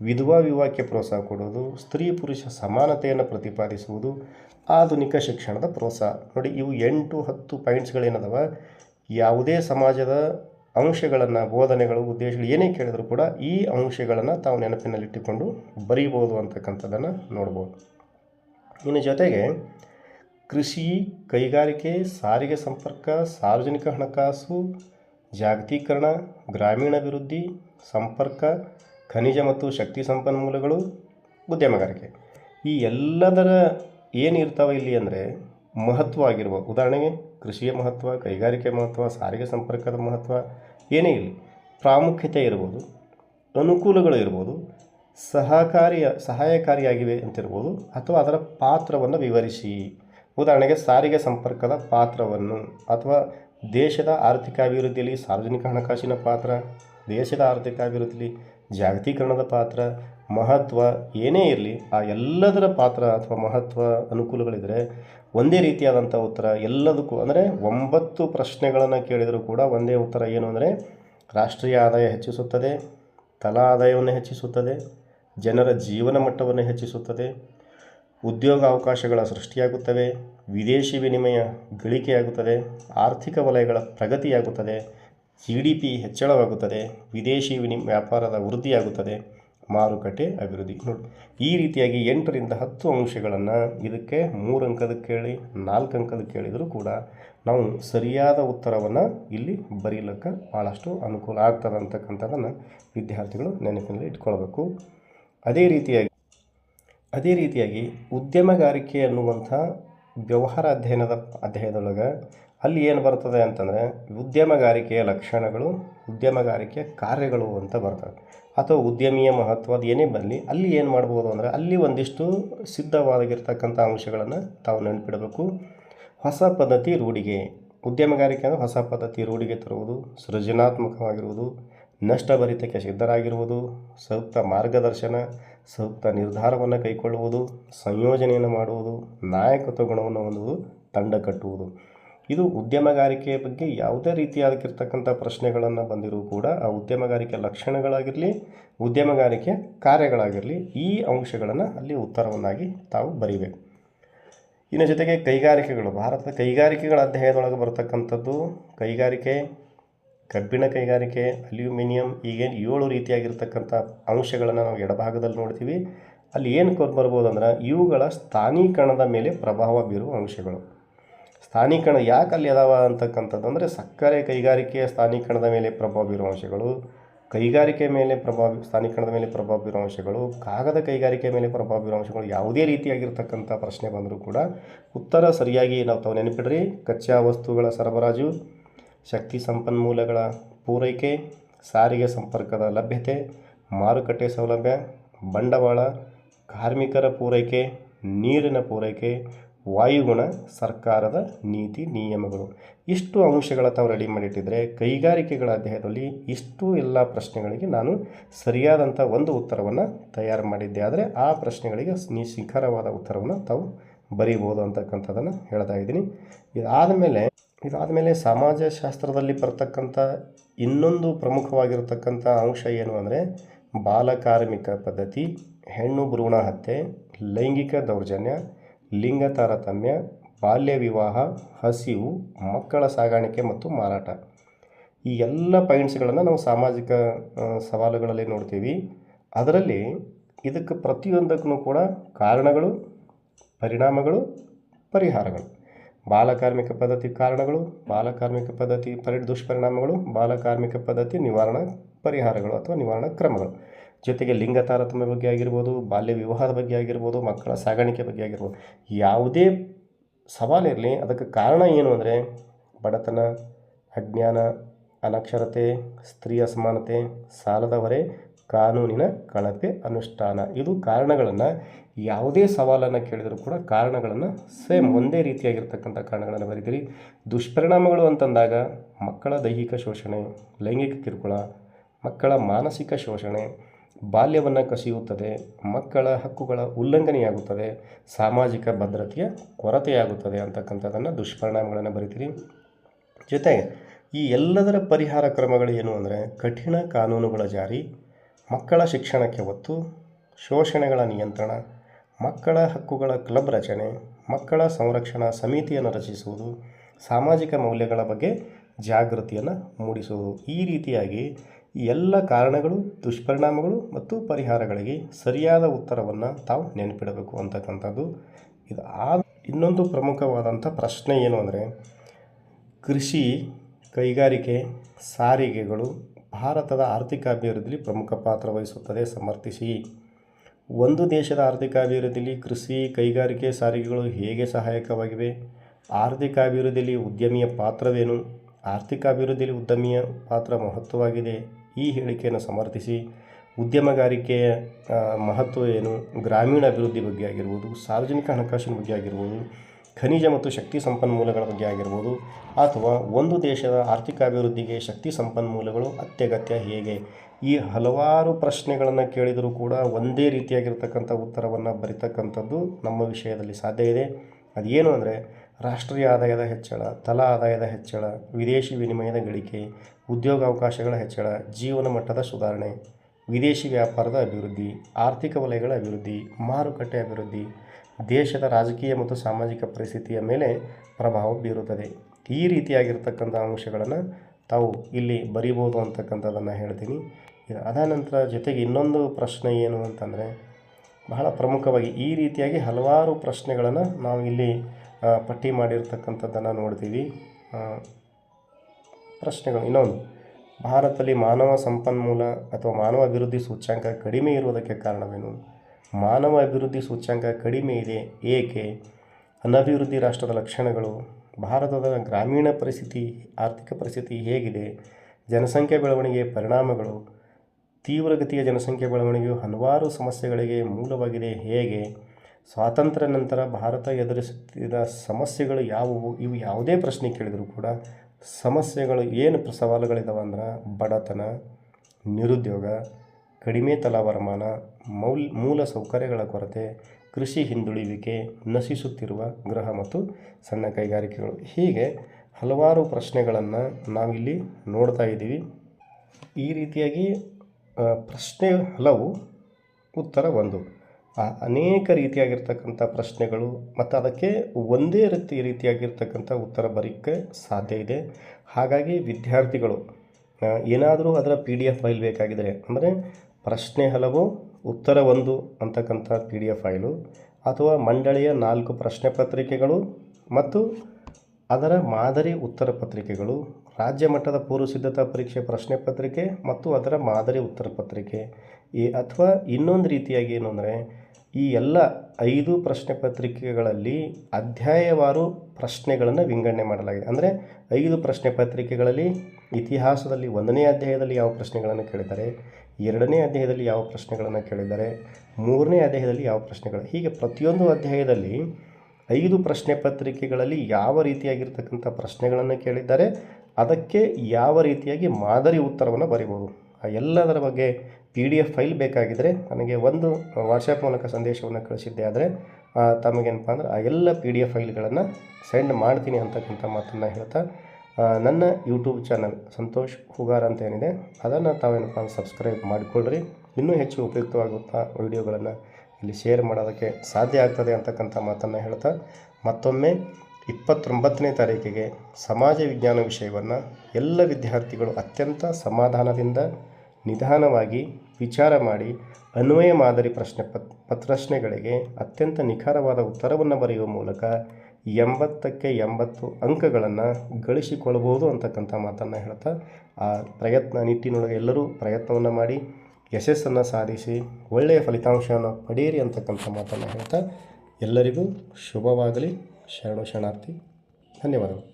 S1: ವಿಧವಾ ವಿವಾಹಕ್ಕೆ ಪ್ರೋತ್ಸಾಹ ಕೊಡುವುದು ಸ್ತ್ರೀ ಪುರುಷ ಸಮಾನತೆಯನ್ನು ಪ್ರತಿಪಾದಿಸುವುದು ಆಧುನಿಕ ಶಿಕ್ಷಣದ ಪ್ರೋತ್ಸಾಹ. ನೋಡಿ, ಇವು ಎಂಟು ಹತ್ತು ಪಾಯಿಂಟ್ಸ್ಗಳೇನದವ ಯಾವುದೇ ಸಮಾಜದ ಅಂಶಗಳನ್ನು, ಬೋಧನೆಗಳು, ಉದ್ದೇಶಗಳು ಏನೇ ಕೇಳಿದರೂ ಕೂಡ ಈ ಅಂಶಗಳನ್ನು ತಾವು ನೆನಪಿನಲ್ಲಿಟ್ಟುಕೊಂಡು ಬರೀಬೋದು ಅಂತಕ್ಕಂಥದ್ದನ್ನು ನೋಡ್ಬೋದು. ಇನ್ನು ಜೊತೆಗೆ ಕೃಷಿ, ಕೈಗಾರಿಕೆ, ಸಾರಿಗೆ ಸಂಪರ್ಕ, ಸಾರ್ವಜನಿಕ ಹಣಕಾಸು, ಜಾಗತೀಕರಣ ಗ್ರಾಮೀಣಾಭಿವೃದ್ಧಿ ಸಂಪರ್ಕ, ಖನಿಜ ಮತ್ತು ಶಕ್ತಿ ಸಂಪನ್ಮೂಲಗಳು, ಉದ್ಯಮಗಾರಿಕೆ. ಈ ಎಲ್ಲದರ ಏನಿರ್ತಾವೆ ಇಲ್ಲಿ ಅಂದರೆ ಮಹತ್ವ ಆಗಿರುವ, ಉದಾಹರಣೆಗೆ ಕೃಷಿಯ ಮಹತ್ವ ಕೈಗಾರಿಕೆ ಮಹತ್ವ, ಸಾರಿಗೆ ಸಂಪರ್ಕದ ಮಹತ್ವ, ಏನೇ ಇರಲಿ, ಪ್ರಾಮುಖ್ಯತೆ ಇರ್ಬೋದು, ಅನುಕೂಲಗಳು ಇರ್ಬೋದು, ಸಹಕಾರಿಯ, ಸಹಾಯಕಾರಿಯಾಗಿವೆ ಅಂತಿರ್ಬೋದು, ಅಥವಾ ಅದರ ಪಾತ್ರವನ್ನು ವಿವರಿಸಿ. ಉದಾಹರಣೆಗೆ ಸಾರಿಗೆ ಸಂಪರ್ಕದ ಪಾತ್ರವನ್ನು, ಅಥವಾ ದೇಶದ ಆರ್ಥಿಕ ಅಭಿವೃದ್ಧಿಯಲ್ಲಿ ಸಾರ್ವಜನಿಕ ಹಣಕಾಸಿನ ಪಾತ್ರ, ದೇಶದ ಆರ್ಥಿಕ ಅಭಿವೃದ್ಧಿಯಲ್ಲಿ ಜಾಗತೀಕರಣದ ಪಾತ್ರ, ಮಹತ್ವ ಏನೇ ಇರಲಿ, ಆ ಎಲ್ಲದರ ಪಾತ್ರ ಅಥವಾ ಮಹತ್ವ ಅನುಕೂಲಗಳಿದ್ದರೆ ಒಂದೇ ರೀತಿಯಾದಂಥ ಉತ್ತರ ಎಲ್ಲದಕ್ಕೂ, ಅಂದರೆ ಒಂಬತ್ತು ಪ್ರಶ್ನೆಗಳನ್ನು ಕೇಳಿದರೂ ಕೂಡ ಒಂದೇ ಉತ್ತರ ಏನು ಅಂದರೆ ರಾಷ್ಟ್ರೀಯ ಆದಾಯ ಹೆಚ್ಚಿಸುತ್ತದೆ ತಲಾ ಆದಾಯವನ್ನು ಹೆಚ್ಚಿಸುತ್ತದೆ, ಜನರ ಜೀವನ ಮಟ್ಟವನ್ನು ಹೆಚ್ಚಿಸುತ್ತದೆ, ಉದ್ಯೋಗ ಅವಕಾಶಗಳ ಸೃಷ್ಟಿಯಾಗುತ್ತವೆ, ವಿದೇಶಿ ವಿನಿಮಯ ಗಳಿಕೆಯಾಗುತ್ತದೆ, ಆರ್ಥಿಕ ವಲಯಗಳ ಪ್ರಗತಿಯಾಗುತ್ತದೆ ಜಿ ಡಿ ಪಿ ಹೆಚ್ಚಳವಾಗುತ್ತದೆ, ವಿದೇಶಿ ವಿನಿಮಯ ವ್ಯಾಪಾರದ ವೃದ್ಧಿಯಾಗುತ್ತದೆ. ಮಾರುಕಟ್ಟೆ ಅಭಿವೃದ್ಧಿ. ನೋಡಿ, ಈ ರೀತಿಯಾಗಿ ಎಂಟರಿಂದ ಹತ್ತು ಅಂಶಗಳನ್ನು ಇದಕ್ಕೆ ಮೂರು ಅಂಕದ ಕೇಳಿ, ನಾಲ್ಕು ಅಂಕದ ಕೇಳಿದರೂ ಕೂಡ ನಾವು ಸರಿಯಾದ ಉತ್ತರವನ್ನು ಇಲ್ಲಿ ಬರೀಲಿಕ್ಕೆ ಭಾಳಷ್ಟು ಅನುಕೂಲ ಆಗ್ತದೆ ಅಂತಕ್ಕಂಥದ್ದನ್ನು ವಿದ್ಯಾರ್ಥಿಗಳು ನೆನಪಿನಲ್ಲಿ ಇಟ್ಕೊಳ್ಬೇಕು. ಅದೇ ರೀತಿಯಾಗಿ ಅದೇ ರೀತಿಯಾಗಿ ಉದ್ಯಮಗಾರಿಕೆ ಅನ್ನುವಂಥ ವ್ಯವಹಾರ ಅಧ್ಯಯನದ ಅಧ್ಯಾಯದೊಳಗೆ ಅಲ್ಲಿ ಏನು ಬರ್ತದೆ ಅಂತಂದರೆ ಉದ್ಯಮಗಾರಿಕೆಯ ಲಕ್ಷಣಗಳು, ಉದ್ಯಮಗಾರಿಕೆಯ ಕಾರ್ಯಗಳು ಅಂತ ಬರ್ತವೆ. ಅಥವಾ ಉದ್ಯಮಿಯ ಮಹತ್ವ ಅದು ಏನೇ ಬರಲಿ, ಅಲ್ಲಿ ಏನು ಮಾಡ್ಬೋದು ಅಂದರೆ ಅಲ್ಲಿ ಒಂದಿಷ್ಟು ಸಿದ್ಧವಾಗಿರ್ತಕ್ಕಂಥ ಅಂಶಗಳನ್ನು ತಾವು ನೆನಪಿಡಬೇಕು. ಹೊಸ ಪದ್ಧತಿ ರೂಢಿಗೆ, ಉದ್ಯಮಗಾರಿಕೆ ಅಂದರೆ ಹೊಸ ಪದ್ಧತಿ ರೂಢಿಗೆ ತರುವುದು, ಸೃಜನಾತ್ಮಕವಾಗಿರುವುದು ನಷ್ಟಭರಿತಕ್ಕೆ ಸಿದ್ಧರಾಗಿರುವುದು, ಸೂಕ್ತ ಮಾರ್ಗದರ್ಶನ, ಸೂಕ್ತ ನಿರ್ಧಾರವನ್ನು ಕೈಗೊಳ್ಳುವುದು ಸಂಯೋಜನೆಯನ್ನು ಮಾಡುವುದು, ನಾಯಕತ್ವ ಗುಣವನ್ನು ಹೊಂದುವುದು, ತಂಡ ಕಟ್ಟುವುದು. ಇದು ಉದ್ಯಮಗಾರಿಕೆಯ ಬಗ್ಗೆ ಯಾವುದೇ ರೀತಿಯಾಗಿರ್ತಕ್ಕಂಥ ಪ್ರಶ್ನೆಗಳನ್ನು ಬಂದಿರೂ ಕೂಡ ಆ ಉದ್ಯಮಗಾರಿಕೆ ಲಕ್ಷಣಗಳಾಗಿರಲಿ, ಉದ್ಯಮಗಾರಿಕೆ ಕಾರ್ಯಗಳಾಗಿರಲಿ ಈ ಅಂಶಗಳನ್ನು ಅಲ್ಲಿ ಉತ್ತರವನ್ನಾಗಿ ತಾವು ಬರೀಬೇಕು ಇನ್ನು ಜೊತೆಗೆ ಕೈಗಾರಿಕೆಗಳು, ಭಾರತದ ಕೈಗಾರಿಕೆಗಳ ಅಧ್ಯಾಯದೊಳಗೆ ಬರತಕ್ಕಂಥದ್ದು ಕೈಗಾರಿಕೆ, ಕಬ್ಬಿಣ ಕೈಗಾರಿಕೆ, ಅಲ್ಯೂಮಿನಿಯಂ, ಈಗೇನು ಏಳು ರೀತಿಯಾಗಿರ್ತಕ್ಕಂಥ ಅಂಶಗಳನ್ನು ನಾವು ಎಡಭಾಗದಲ್ಲಿ ನೋಡ್ತೀವಿ. ಅಲ್ಲಿ ಏನು ಬರ್ಬೋದು ಅಂದ್ರೆ ಇವುಗಳ ಸ್ಥಾನೀಕರಣದ ಮೇಲೆ ಪ್ರಭಾವ ಬೀರುವ ಅಂಶಗಳು. ಸ್ಥಾನೀಕರಣ ಯಾಕೆ ಅಲ್ಲಿ ಅದಾವ ಅಂತಕ್ಕಂಥದ್ದು ಅಂದರೆ ಸಕ್ಕರೆ ಕೈಗಾರಿಕೆಯ ಸ್ಥಾನೀಕರಣದ ಮೇಲೆ ಪ್ರಭಾವ ಬೀರುವ ಅಂಶಗಳು, ಕೈಗಾರಿಕೆ ಮೇಲೆ ಪ್ರಭಾವ ಸ್ಥಾನೀಕರಣದ ಮೇಲೆ ಪ್ರಭಾವ ಬೀರುವ ಅಂಶಗಳು, ಕಾಗದ ಕೈಗಾರಿಕೆ ಮೇಲೆ ಪ್ರಭಾವ ಬೀರುವ ಅಂಶಗಳು ಯಾವುದೇ ರೀತಿಯಾಗಿರ್ತಕ್ಕಂಥ ಪ್ರಶ್ನೆ ಬಂದರೂ ಕೂಡ ಉತ್ತರ ಸರಿಯಾಗಿ ನಾವು ತಾವು ನೆನಪಿಡ್ರಿ. ಕಚ್ಚಾ ವಸ್ತುಗಳ ಸರಬರಾಜು, ಶಕ್ತಿ ಸಂಪನ್ಮೂಲಗಳ ಪೂರೈಕೆ, ಸಾರಿಗೆ ಸಂಪರ್ಕದ ಲಭ್ಯತೆ, ಮಾರುಕಟ್ಟೆ ಸೌಲಭ್ಯ, ಬಂಡವಾಳ, ಕಾರ್ಮಿಕರ ಪೂರೈಕೆ, ನೀರಿನ ಪೂರೈಕೆ ವಾಯುಗುಣ, ಸರ್ಕಾರದ ನೀತಿ, ನಿಯಮಗಳು. ಇಷ್ಟು ಅಂಶಗಳ ತಾವು ರೆಡಿ ಮಾಡಿಟ್ಟಿದ್ರೆ ಕೈಗಾರಿಕೆಗಳ ಅಧ್ಯಾಯದಲ್ಲಿ ಇಷ್ಟು ಎಲ್ಲ ಪ್ರಶ್ನೆಗಳಿಗೆ ನಾನು ಸರಿಯಾದಂಥ ಒಂದು ಉತ್ತರವನ್ನು ತಯಾರು ಮಾಡಿದ್ದೆ. ಆದರೆ ಆ ಪ್ರಶ್ನೆಗಳಿಗೆ ನಿ ಶಿಖರವಾದ ಉತ್ತರವನ್ನು ತಾವು ಬರೀಬೋದು ಅಂತಕ್ಕಂಥದ್ದನ್ನು ಹೇಳ್ತಾ ಇದ್ದೀನಿ. ಇದಾದ ಮೇಲೆ ಇದಾದ ಮೇಲೆ ಸಮಾಜಶಾಸ್ತ್ರದಲ್ಲಿ ಬರ್ತಕ್ಕಂಥ ಇನ್ನೊಂದು ಪ್ರಮುಖವಾಗಿರತಕ್ಕಂಥ ಅಂಶ ಏನು ಅಂದರೆ ಬಾಲಕಾರ್ಮಿಕ ಪದ್ಧತಿ, ಹೆಣ್ಣು ಭ್ರೂಣ ಹತ್ಯೆ, ಲೈಂಗಿಕ ದೌರ್ಜನ್ಯ ಲಿಂಗ ತಾರತಮ್ಯ ಬಾಲ್ಯ ವಿವಾಹ, ಹಸಿವು, ಮಕ್ಕಳ ಸಾಗಾಣಿಕೆ ಮತ್ತು ಮಾರಾಟ. ಈ ಎಲ್ಲ ಪಾಯಿಂಟ್ಸ್ಗಳನ್ನು ನಾವು ಸಾಮಾಜಿಕ ಸವಾಲುಗಳಲ್ಲಿ ನೋಡ್ತೀವಿ. ಅದರಲ್ಲಿ ಇದಕ್ಕೆ ಪ್ರತಿಯೊಂದಕ್ಕೂ ಕೂಡ ಕಾರಣಗಳು, ಪರಿಣಾಮಗಳು, ಪರಿಹಾರಗಳು. ಬಾಲಕಾರ್ಮಿಕ ಪದ್ಧತಿ ಕಾರಣಗಳು ಬಾಲಕಾರ್ಮಿಕ ಪದ್ಧತಿ, ಪರಿ, ದುಷ್ಪರಿಣಾಮಗಳು ಬಾಲಕಾರ್ಮಿಕ ಪದ್ಧತಿ ನಿವಾರಣಾ ಪರಿಹಾರಗಳು ಅಥವಾ ನಿವಾರಣಾ ಕ್ರಮಗಳು. ಜೊತೆಗೆ ಲಿಂಗ ತಾರತಮ್ಯ ಬಗ್ಗೆ ಆಗಿರ್ಬೋದು, ಬಾಲ್ಯ ವಿವಾಹದ ಬಗ್ಗೆ ಆಗಿರ್ಬೋದು, ಮಕ್ಕಳ ಸಾಗಾಣಿಕೆ ಬಗ್ಗೆ ಆಗಿರ್ಬೋದು, ಯಾವುದೇ ಸವಾಲಿರಲಿ ಅದಕ್ಕೆ ಕಾರಣ ಏನು ಅಂದರೆ ಬಡತನ, ಅಜ್ಞಾನ, ಅನಕ್ಷರತೆ, ಸ್ತ್ರೀ ಅಸಮಾನತೆ, ಸಾಲದ ಹೊರೆ, ಕಾನೂನಿನ ಕಳಪೆ ಅನುಷ್ಠಾನ. ಇದು ಕಾರಣಗಳನ್ನು ಯಾವುದೇ ಸವಾಲನ್ನು ಕೇಳಿದರೂ ಕೂಡ ಕಾರಣಗಳನ್ನು ಸೇಮ್ ಒಂದೇ ರೀತಿಯಾಗಿರ್ತಕ್ಕಂಥ ಕಾರಣಗಳನ್ನು ಬರೀತೀರಿ. ದುಷ್ಪರಿಣಾಮಗಳು ಅಂತಂದಾಗ ಮಕ್ಕಳ ದೈಹಿಕ ಶೋಷಣೆ, ಲೈಂಗಿಕ ಕಿರುಕುಳ, ಮಕ್ಕಳ ಮಾನಸಿಕ ಶೋಷಣೆ ಬಾಲ್ಯವನ್ನು ಕಸಿಯುತ್ತದೆ, ಮಕ್ಕಳ ಹಕ್ಕುಗಳ ಉಲ್ಲಂಘನೆಯಾಗುತ್ತದೆ, ಸಾಮಾಜಿಕ ಭದ್ರತೆಯ ಕೊರತೆಯಾಗುತ್ತದೆ ಅಂತಕ್ಕಂಥದ್ದನ್ನು ದುಷ್ಪರಿಣಾಮಗಳನ್ನು ಬರಿತೀರಿ. ಜೊತೆಗೆ ಈ ಎಲ್ಲದರ ಪರಿಹಾರ ಕ್ರಮಗಳು ಏನು ಅಂದರೆ ಕಠಿಣ ಕಾನೂನುಗಳ ಜಾರಿ, ಮಕ್ಕಳ ಶಿಕ್ಷಣಕ್ಕೆ ಒತ್ತು, ಶೋಷಣೆಗಳ ನಿಯಂತ್ರಣ, ಮಕ್ಕಳ ಹಕ್ಕುಗಳ ಕ್ಲಬ್ ರಚನೆ, ಮಕ್ಕಳ ಸಂರಕ್ಷಣಾ ಸಮಿತಿಯನ್ನು ರಚಿಸುವುದು, ಸಾಮಾಜಿಕ ಮೌಲ್ಯಗಳ ಬಗ್ಗೆ ಜಾಗೃತಿಯನ್ನು ಮೂಡಿಸುವುದು ಈ ರೀತಿಯಾಗಿ ಈ ಎಲ್ಲ ಕಾರಣಗಳು, ದುಷ್ಪರಿಣಾಮಗಳು ಮತ್ತು ಪರಿಹಾರಗಳಿಗೆ ಸರಿಯಾದ ಉತ್ತರವನ್ನು ತಾವು ನೆನಪಿಡಬೇಕು ಅಂತಕ್ಕಂಥದ್ದು. ಇದು ಆ ಇನ್ನೊಂದು ಪ್ರಮುಖವಾದಂಥ ಪ್ರಶ್ನೆ ಏನು ಅಂದರೆ, ಕೃಷಿ, ಕೈಗಾರಿಕೆ, ಸಾರಿಗೆಗಳು ಭಾರತದ ಆರ್ಥಿಕ ಅಭಿವೃದ್ಧಿಲಿ ಪ್ರಮುಖ ಪಾತ್ರ ವಹಿಸುತ್ತದೆ, ಸಮರ್ಥಿಸಿ. ಒಂದು ದೇಶದ ಆರ್ಥಿಕ ಅಭಿವೃದ್ಧಿಲಿ ಕೃಷಿ, ಕೈಗಾರಿಕೆ, ಸಾರಿಗೆಗಳು ಹೇಗೆ ಸಹಾಯಕವಾಗಿವೆ? ಆರ್ಥಿಕ ಅಭಿವೃದ್ಧಿಯಲ್ಲಿ ಉದ್ಯಮಿಯ ಪಾತ್ರವೇನು? ಆರ್ಥಿಕ ಅಭಿವೃದ್ಧಿಯಲ್ಲಿ ಉದ್ಯಮಿಯ ಪಾತ್ರ ಮಹತ್ವವಾಗಿದೆ. ಈ ಹೇಳಿಕೆಯನ್ನು ಸಮರ್ಥಿಸಿ ಉದ್ಯಮಗಾರಿಕೆಯ ಮಹತ್ವ ಏನು ಗ್ರಾಮೀಣ ಅಭಿವೃದ್ಧಿ ಬಗ್ಗೆ ಆಗಿರ್ಬೋದು, ಸಾರ್ವಜನಿಕ ಹಣಕಾಸಿನ ಬಗ್ಗೆ ಆಗಿರ್ಬೋದು, ಖನಿಜ ಮತ್ತು ಶಕ್ತಿ ಸಂಪನ್ಮೂಲಗಳ ಬಗ್ಗೆ ಆಗಿರ್ಬೋದು, ಅಥವಾ ಒಂದು ದೇಶದ ಆರ್ಥಿಕ ಅಭಿವೃದ್ಧಿಗೆ ಶಕ್ತಿ ಸಂಪನ್ಮೂಲಗಳು ಅತ್ಯಗತ್ಯ ಹೇಗೆ? ಈ ಹಲವಾರು ಪ್ರಶ್ನೆಗಳನ್ನು ಕೇಳಿದರೂ ಕೂಡ ಒಂದೇ ರೀತಿಯಾಗಿರ್ತಕ್ಕಂಥ ಉತ್ತರವನ್ನು ಬರಿತಕ್ಕಂಥದ್ದು ನಮ್ಮ ವಿಷಯದಲ್ಲಿ ಸಾಧ್ಯ ಇದೆ. ಅದೇನು ಅಂದರೆ, ರಾಷ್ಟ್ರೀಯ ಆದಾಯದ ಹೆಚ್ಚಳ, ತಲಾ ಆದಾಯದ ಹೆಚ್ಚಳ, ವಿದೇಶಿ ವಿನಿಮಯದ ಗಳಿಕೆ ಉದ್ಯೋಗಾವಕಾಶಗಳ ಹೆಚ್ಚಳ, ಜೀವನ ಮಟ್ಟದ ಸುಧಾರಣೆ, ವಿದೇಶಿ ವ್ಯಾಪಾರದ ಅಭಿವೃದ್ಧಿ, ಆರ್ಥಿಕ ವಲಯಗಳ ಅಭಿವೃದ್ಧಿ, ಮಾರುಕಟ್ಟೆ ಅಭಿವೃದ್ಧಿ, ದೇಶದ ರಾಜಕೀಯ ಮತ್ತು ಸಾಮಾಜಿಕ ಪರಿಸ್ಥಿತಿಯ ಮೇಲೆ ಪ್ರಭಾವ ಬೀರುತ್ತದೆ. ಈ ರೀತಿಯಾಗಿರ್ತಕ್ಕಂಥ ಅಂಶಗಳನ್ನು ತಾವು ಇಲ್ಲಿ ಬರಿಬೋದು ಅಂತಕ್ಕಂಥದ್ದನ್ನು ಹೇಳ್ತೀನಿ. ಅದಾದ ನಂತರ ಜೊತೆಗೆ ಇನ್ನೊಂದು ಪ್ರಶ್ನೆ ಏನು ಅಂತಂದರೆ, ಬಹಳ ಪ್ರಮುಖವಾಗಿ ಈ ರೀತಿಯಾಗಿ ಹಲವಾರು ಪ್ರಶ್ನೆಗಳನ್ನು ನಾವು ಇಲ್ಲಿ ಪಟ್ಟಿ ಮಾಡಿರ್ತಕ್ಕಂಥದ್ದನ್ನು ನೋಡ್ತೀವಿ. ಪ್ರಶ್ನೆಗಳು. ಇನ್ನೊಂದು, ಭಾರತದಲ್ಲಿ ಮಾನವ ಸಂಪನ್ಮೂಲ ಅಥವಾ ಮಾನವ ಅಭಿವೃದ್ಧಿ ಸೂಚ್ಯಾಂಕ ಕಡಿಮೆ ಇರುವುದಕ್ಕೆ ಕಾರಣವೇನು? ಮಾನವ ಅಭಿವೃದ್ಧಿ ಸೂಚ್ಯಾಂಕ ಕಡಿಮೆ ಇದೆ, ಏಕೆ? ಅನಭಿವೃದ್ಧಿ ರಾಷ್ಟ್ರದ ಲಕ್ಷಣಗಳು, ಭಾರತದ ಗ್ರಾಮೀಣ ಪರಿಸ್ಥಿತಿ, ಆರ್ಥಿಕ ಪರಿಸ್ಥಿತಿ ಹೇಗಿದೆ, ಜನಸಂಖ್ಯೆ ಬೆಳವಣಿಗೆಯ ಪರಿಣಾಮಗಳು, ತೀವ್ರಗತಿಯ ಜನಸಂಖ್ಯೆ ಬೆಳವಣಿಗೆಯು ಹಲವಾರು ಸಮಸ್ಯೆಗಳಿಗೆ ಮೂಲವಾಗಿದೆ, ಹೇಗೆ? ಸ್ವಾತಂತ್ರ್ಯ ನಂತರ ಭಾರತ ಎದುರಿಸುತ್ತಿದ್ದ ಸಮಸ್ಯೆಗಳು ಯಾವುವು? ಇವು ಯಾವುದೇ ಪ್ರಶ್ನೆ ಕೇಳಿದರೂ ಕೂಡ ಸಮಸ್ಯೆಗಳು ಏನು ಸವಾಲುಗಳಿದ್ದಾವೆ ಅಂದ್ರೆ ಬಡತನ, ನಿರುದ್ಯೋಗ, ಕಡಿಮೆ ತಲಾವರಮಾನ, ಮೌಲ್, ಮೂಲ ಸೌಕರ್ಯಗಳ ಕೊರತೆ, ಕೃಷಿ ಹಿಂದುಳಿವಿಕೆ, ನಶಿಸುತ್ತಿರುವ ಗೃಹ ಮತ್ತು ಸಣ್ಣ ಕೈಗಾರಿಕೆಗಳು. ಹೀಗೆ ಹಲವಾರು ಪ್ರಶ್ನೆಗಳನ್ನು ನಾವಿಲ್ಲಿ ನೋಡ್ತಾ ಇದ್ದೀವಿ. ಈ ರೀತಿಯಾಗಿ ಪ್ರಶ್ನೆ ಹಲವು, ಉತ್ತರ ಒಂದು. ಅನೇಕ ರೀತಿಯಾಗಿರ್ತಕ್ಕಂಥ ಪ್ರಶ್ನೆಗಳು ಮತ್ತು ಅದಕ್ಕೆ ಒಂದೇ ರೀತಿ ರೀತಿಯಾಗಿರ್ತಕ್ಕಂಥ ಉತ್ತರ ಬರೀಕ್ಕೆ ಸಾಧ್ಯ ಇದೆ. ಹಾಗಾಗಿ ವಿದ್ಯಾರ್ಥಿಗಳು ಏನಾದರೂ ಅದರ ಪಿ ಡಿ ಎಫ್ ಫೈಲ್ ಬೇಕಾಗಿದ್ದರೆ ಅಂದರೆ ಪ್ರಶ್ನೆ ಹಲವು, ಉತ್ತರ ಒಂದು ಅಂತಕ್ಕಂಥ ಪಿ ಡಿ ಎಫ್ ಫೈಲು, ಅಥವಾ ಮಂಡಳಿಯ ನಾಲ್ಕು ಪ್ರಶ್ನೆ ಪತ್ರಿಕೆಗಳು ಮತ್ತು ಅದರ ಮಾದರಿ ಉತ್ತರ ಪತ್ರಿಕೆಗಳು, ರಾಜ್ಯ ಮಟ್ಟದ ಪೂರ್ವ ಸಿದ್ಧತಾ ಪರೀಕ್ಷೆ ಪ್ರಶ್ನೆ ಪತ್ರಿಕೆ ಮತ್ತು ಅದರ ಮಾದರಿ ಉತ್ತರ ಪತ್ರಿಕೆ, ಈ ಅಥವಾ ಇನ್ನೊಂದು ರೀತಿಯಾಗಿ ಏನು ಅಂದರೆ ಈ ಎಲ್ಲ ಐದು ಪ್ರಶ್ನೆ ಪತ್ರಿಕೆಗಳಲ್ಲಿ ಅಧ್ಯಾಯವಾರು ಪ್ರಶ್ನೆಗಳನ್ನು ವಿಂಗಡಣೆ ಮಾಡಲಾಗಿದೆ. ಅಂದರೆ ಐದು ಪ್ರಶ್ನೆ ಪತ್ರಿಕೆಗಳಲ್ಲಿ ಇತಿಹಾಸದಲ್ಲಿ ಒಂದನೇ ಅಧ್ಯಾಯದಲ್ಲಿ ಯಾವ ಪ್ರಶ್ನೆಗಳನ್ನು ಕೇಳಿದ್ದಾರೆ, ಎರಡನೇ ಅಧ್ಯಾಯದಲ್ಲಿ ಯಾವ ಪ್ರಶ್ನೆಗಳನ್ನು ಕೇಳಿದ್ದಾರೆ, ಮೂರನೇ ಅಧ್ಯಾಯದಲ್ಲಿ ಯಾವ ಪ್ರಶ್ನೆಗಳು. ಹೀಗೆ ಪ್ರತಿಯೊಂದು ಅಧ್ಯಾಯದಲ್ಲಿ ಐದು ಪ್ರಶ್ನೆ ಪತ್ರಿಕೆಗಳಲ್ಲಿ ಯಾವ ರೀತಿಯಾಗಿರ್ತಕ್ಕಂಥ ಪ್ರಶ್ನೆಗಳನ್ನು ಕೇಳಿದ್ದಾರೆ, ಅದಕ್ಕೆ ಯಾವ ರೀತಿಯಾಗಿ ಮಾದರಿ ಉತ್ತರವನ್ನು ಬರಿಬೋದು. ಆ ಎಲ್ಲದರ ಬಗ್ಗೆ ಪಿ ಡಿ ಎಫ್ ಫೈಲ್ ಬೇಕಾಗಿದ್ದರೆ ನನಗೆ ಒಂದು ವಾಟ್ಸಪ್ ಮೂಲಕ ಸಂದೇಶವನ್ನು ಕಳಿಸಿದ್ದೆ ಆದರೆ ತಮಗೇನಪ್ಪ ಅಂದ್ರೆ ಆ ಎಲ್ಲ ಪಿ ಡಿ ಎಫ್ ಫೈಲ್ಗಳನ್ನು ಸೆಂಡ್ ಮಾಡ್ತೀನಿ ಅಂತಕ್ಕಂಥ ಮಾತನ್ನು ಹೇಳ್ತಾ ನನ್ನ ಯೂಟ್ಯೂಬ್ ಚಾನಲ್ ಸಂತೋಷ್ ಹುಗಾರ್ ಅಂತ ಏನಿದೆ, ಅದನ್ನು ತಾವೇನಪ್ಪ ಅಂದ್ರೆ ಸಬ್ಸ್ಕ್ರೈಬ್ ಮಾಡಿಕೊಳ್ಳ್ರಿ ಇನ್ನೂ ಹೆಚ್ಚು ಉಪಯುಕ್ತವಾಗುವಂಥ ವಿಡಿಯೋಗಳನ್ನು ಇಲ್ಲಿ ಶೇರ್ ಮಾಡೋದಕ್ಕೆ ಸಾಧ್ಯ ಆಗ್ತದೆ ಅಂತಕ್ಕಂಥ ಮಾತನ್ನು ಹೇಳ್ತಾ, ಮತ್ತೊಮ್ಮೆ ಇಪ್ಪತ್ತೊಂಬತ್ತನೇ ತಾರೀಕಿಗೆ ಸಮಾಜ ವಿಜ್ಞಾನ ವಿಷಯವನ್ನು ಎಲ್ಲ ವಿದ್ಯಾರ್ಥಿಗಳು ಅತ್ಯಂತ ಸಮಾಧಾನದಿಂದ ನಿಧಾನವಾಗಿ ವಿಚಾರ ಮಾಡಿ ಅನ್ವಯ ಮಾದರಿ ಪ್ರಶ್ನೆ ಪತ್ ಪ್ರಶ್ನೆಗಳಿಗೆ ಅತ್ಯಂತ ನಿಖರವಾದ ಉತ್ತರವನ್ನು ಬರೆಯುವ ಮೂಲಕ ಎಂಬತ್ತಕ್ಕೆ ಎಂಬತ್ತು ಅಂಕಗಳನ್ನು ಗಳಿಸಿಕೊಳ್ಳಬಹುದು ಅಂತಕ್ಕಂಥ ಮಾತನ್ನು ಹೇಳ್ತಾ, ಆ ಪ್ರಯತ್ನ ನಿಟ್ಟಿನೊಳಗೆ ಎಲ್ಲರೂ ಪ್ರಯತ್ನವನ್ನು ಮಾಡಿ, ಯಶಸ್ಸನ್ನು ಸಾಧಿಸಿ, ಒಳ್ಳೆಯ ಫಲಿತಾಂಶವನ್ನು ಪಡೆಯಿರಿ ಅಂತಕ್ಕಂಥ ಮಾತನ್ನು ಹೇಳ್ತಾ, ಎಲ್ಲರಿಗೂ ಶುಭವಾಗಲಿ. ಶರಣು ಶರಣಾರ್ಥಿ, ಧನ್ಯವಾದಗಳು.